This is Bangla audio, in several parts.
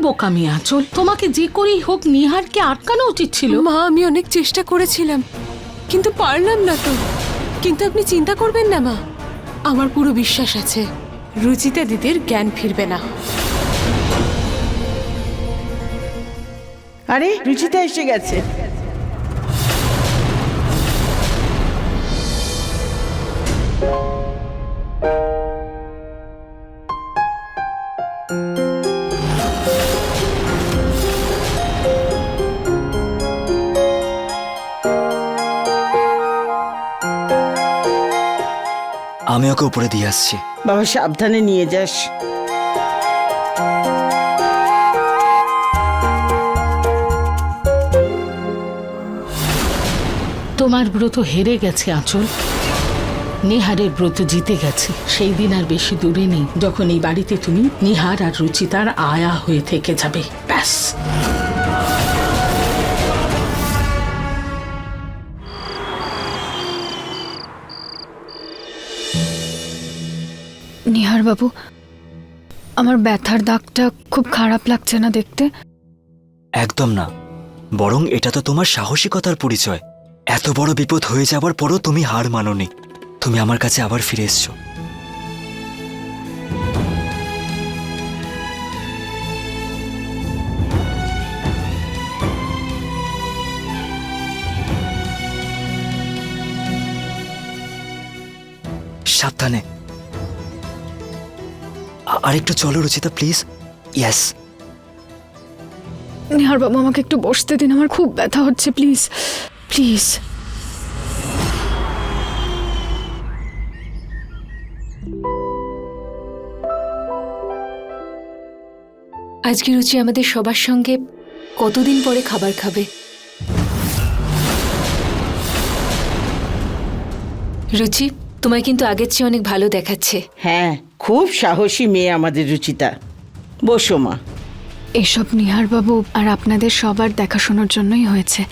বোকামি আচল তোমাকে যে করেই হোক নিহারকে আটকানো উচিত ছিল। মা আমি অনেক চেষ্টা করেছিলাম কিন্তু পারলাম না তো। কিন্তু আপনি চিন্তা করবেন না মা। আমার পুরো বিশ্বাস আছে রুচিতা দিদির জ্ঞান ফিরবে না। আরে রুচিতা এসে গেছে। আমি ওকে উপরে দিয়ে আসছি। বাবা সাবধানে নিয়ে যাস। তোমার ব্রত হেরে গেছে আঁচল। নিহারের ব্রত জিতে গেছে। সেই দিন আর বেশি দূরে নেই। যখন এই বাড়িতে তুমি নিহার আর রুচিতার আয়া হয়ে থেকে যাবে। ব্যাস। বাবু। আমার ব্যথার দাগটা খুব খারাপ লাগছে না দেখতে। একদম না। বরং এটা তো তোমার সাহসিকতার পরিচয়। এত বড় বিপদ হয়ে যাবার পরও তুমি হার মানোনি। তুমি আমার কাছে আবার ফিরে এসছো। সাবধানে। আরেকটু চলো রুচিতা প্লিজ ইয়েস নিহার বাবু আমাকে একটু বসতে দিন আমার খুব ব্যথা হচ্ছে প্লিজ প্লিজ আজকে রুচি আমাদের সবার সঙ্গে কতদিন পরে খাবার খাবে? রুচি তোমায় কিন্তু আগের চেয়ে অনেক ভালো দেখাচ্ছে। হ্যাঁ খুব সাহসী মেয়ে আমাদের রুচিতা। বসো মা। এসব নিহার বাবু আর আপনাদের সবার দেখাশোনার জন্যই হয়েছে।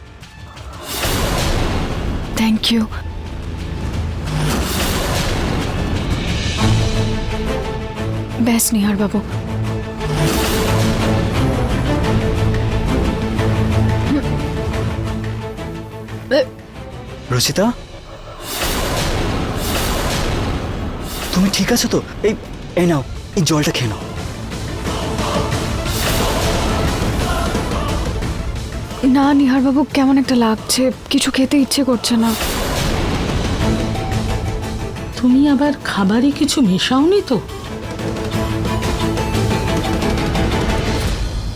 থ্যাংক ইউ ব্যাস নিহার বাবু রচিতা? তুমি ঠিক আছো তো? এই এই নাও এই জলটা খেয়ে নাও। না নিহার বাবু কেমন একটা লাগছে। কিছু খেতে ইচ্ছে করছে না। তুমি আবার খাবারে কিছু মেশাওনি তো?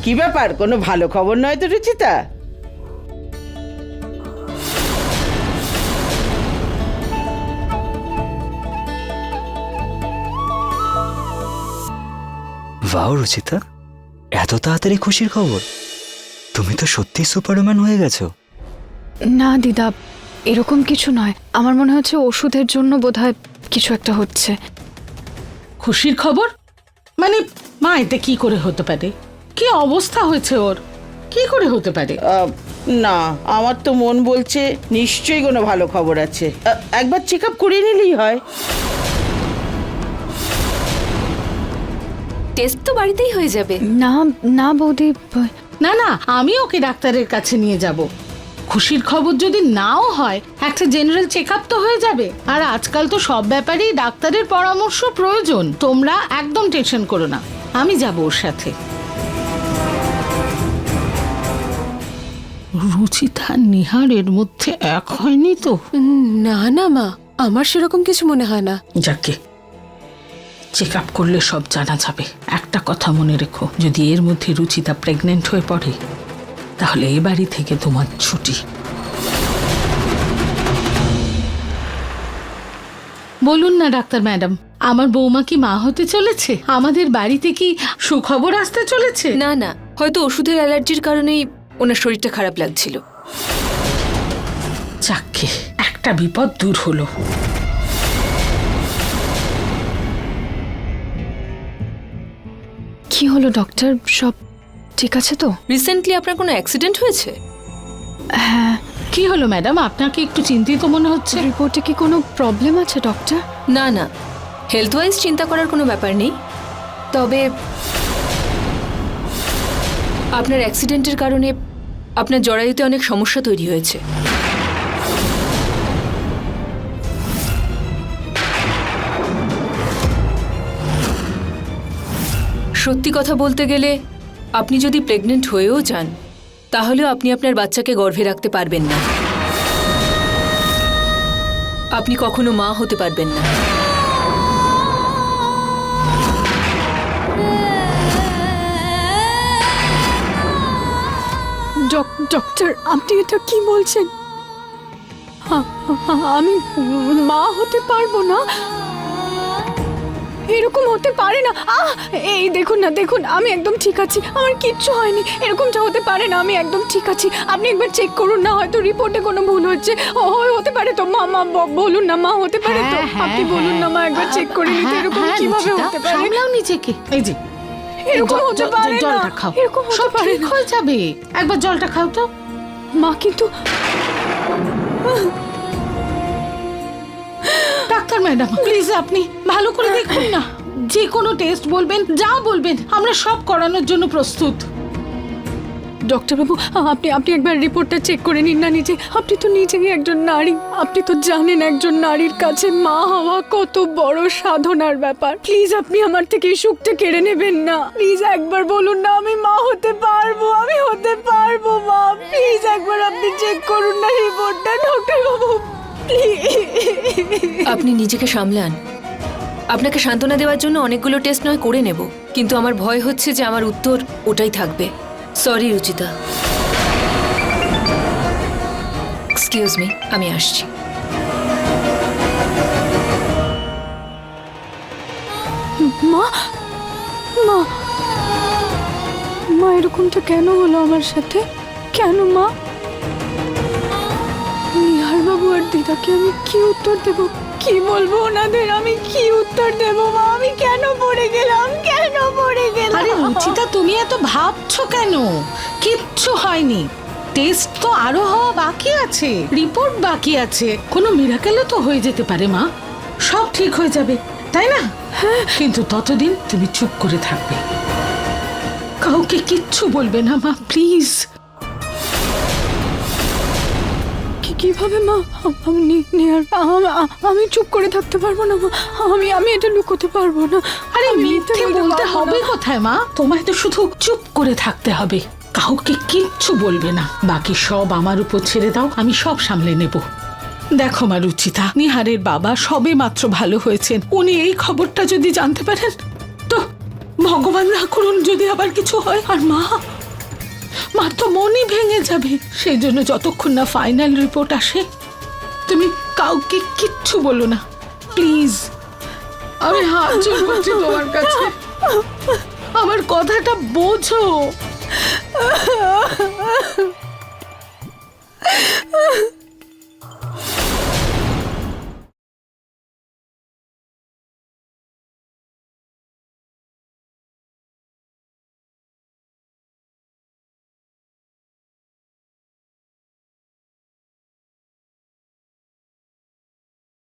কি ব্যাপার? কোনো ভালো খবর নয় তো রুচিতা? বাও রচিতা। এত তাড়াতাড়ি খুশির খবর। তুমি তো সত্যি সুপারম্যান হয়ে গেছো। না দিদা এরকম কিছু নয়। আমার মনে হচ্ছে ওষুধের জন্য বোধহয় কিছু একটা হচ্ছে। খুশির খবর? মানে মা এতে কি করে হতে পারে? কি অবস্থা হয়েছে ওর? কি করে হতে পারে? না আমার তো মন বলছে নিশ্চয়ই কোনো ভালো খবর আছে। একবার চেক আপ করিয়ে নিলেই হয়। টেস্ট তো বাড়িতেই হয়ে যাবে। না না বৌদি না না আমি ওকে ডাক্তারের কাছে নিয়ে যাব। খুশির খবর যদি নাও হয় একটা জেনারেল চেক আপ তো হয়ে যাবে। আর আজকাল তো সব ব্যাপারেই ডাক্তারের পরামর্শ প্রয়োজন। তোমরা একদম টেনশন করো না। আমি যাব ওর সাথে। রুচিতা নিহারের মধ্যে এক হয়নি তো? না না মা আমার সেরকম কিছু মনে হয় না। যাকে চেক আপ করলে সব জানা যাবে। একটা কথা মনে রেখো যদি এর মধ্যে রুচিতা প্রেগনেন্ট হয়ে পড়ে তাহলে এ বাড়ি থেকে তোমার ছুটি। বলুন না ডাক্তার ম্যাডাম আমার বৌমা কি মা হতে চলেছে? আমাদের বাড়িতে কি সুখবর আসতে চলেছে? না না হয়তো ওষুধের অ্যালার্জির কারণেই ওনার শরীরটা খারাপ লাগছিল। যাকে একটা বিপদ দূর হলো। কি হলো ডক্টর সব ঠিক আছে তো? রিসেন্টলি আপনার কোনো অ্যাক্সিডেন্ট হয়েছে? হ্যাঁ। কি হলো ম্যাডাম আপনাকে একটু চিন্তিত মনে হচ্ছে? রিপোর্টে কি কোনো প্রবলেম আছে ডক্টর না না। হেলথ ওয়াইজ চিন্তা করার কোনো ব্যাপার নেই। তবে আপনার অ্যাক্সিডেন্টের কারণে আপনার জরায়ুতে অনেক সমস্যা তৈরি হয়েছে। সত্যি কথা বলতে গেলে, আপনি যদি প্রেগনেন্ট হয়েও যান, তাহলেও আপনি আপনার বাচ্চাকে গর্ভে রাখতে পারবেন না। আপনি কখনো মা হতে পারবেন না। ডক- ডক্টর, আপনি এটা কি বলছেন? আমি মা হতে পারব না। এরকম হতে পারে না। আহ! এই দেখুন না দেখুন আমি একদম ঠিক আছি। আমার কিচ্ছু হয়নি। এরকমটা হতে পারে না আমি একদম ঠিক আছি। আপনি একবার চেক করুন না হয়তো রিপোর্টে কোনো ভুল হচ্ছে। ও হতে পারে তো মা মা বলুন না মা হতে পারে তো। হ্যাঁ, হ্যাঁ, আপনি বলুন না মা একবার চেক করে নিতে হ্যাঁ, এরকম হ্যাঁ, কীভাবে হতে পারে? সামলাও নিজেকে। এই যে এরকম হতে পারে না। জলটা খাও। এরকম হতে পারে ঠিক না। হয়ে যাবে। একবার জলটা খাও তো। মা কিন্তু ম্যাডাম প্লিজ আপনি ভালো করে দেখুন না। যে কোনো টেস্ট বলবেন যা বলবেন আমরা সব করানোর জন্য প্রস্তুত। ডক্টরবাবু আপনি আপনি একবার রিপোর্টটা চেক করে নিন না নিজে। আপনি তো নিজেই একজন নারী। আপনি তো জানেন একজন নারীর কাছে মা হওয়া কত বড় সাধনার ব্যাপার। প্লিজ আপনি আমার থেকে এই সুখটা কেড়ে নেবেন না। প্লিজ একবার বলুন না আমি মা হতে পারব আমি হতে পারব মা। প্লিজ একবার আপনি চেক করুন না রিপোর্টটা আপনি নিজেকে সামলান। আপনাকে সান্ত্বনা দেওয়ার জন্য অনেকগুলো টেস্ট নয়, করে নেব। কিন্তু আমার ভয় হচ্ছে যে আমার উত্তর ওটাই থাকবে। সরি, রুচিতা। এক্সকিউজ মি আমি আসছি। মা মা মা, এরকমটা কেন হলো আমার সাথে? কেন মা? দিদাকে আমি কি উত্তর দেব? কি বলব ওনাদের? আমি কি উত্তর দেব মা? আমি কেন পড়ে গেলাম? কেন পড়ে গেলাম? আরে রুচিতা তুমি এত ভাবছ কেন? কিচ্ছু হয়নি। টেস্ট তো আরও হওয়া বাকি আছে। রিপোর্ট বাকি আছে। কোনো মিরাকেলও তো হয়ে যেতে পারে মা। সব ঠিক হয়ে যাবে তাই না? কিন্তু ততদিন তুমি চুপ করে থাকবে। কাউকে কিচ্ছু বলবে না মা প্লিজ। কীভাবে মা? আমি নি- নিহার আমি চুপ করে থাকতে পারব না মা। আমি আমি এটা লুকোতে পারব না। আরে মিথ্যে বলতে বলতে হবে কোথায় মা? তোমায় তো শুধু চুপ করে থাকতে হবে। কাউকে কিচ্ছু বলবে না। বাকি সব আমার উপর ছেড়ে দাও আমি সব সামলে নেব। দেখো মা রুচিতা নিহারের বাবা সবে মাত্র ভালো হয়েছেন। উনি এই খবরটা যদি জানতে পারেন তো ভগবান না করুন যদি আবার কিছু হয়। আর মা মার তো মনই ভেঙে যাবে। সেই জন্য যতক্ষণ না ফাইনাল রিপোর্ট আসে, তুমি কাউকে কিচ্ছু বলো না। প্লিজ আমি হাত জোর করছি তোমার কাছে। আমার কথাটা বোঝো।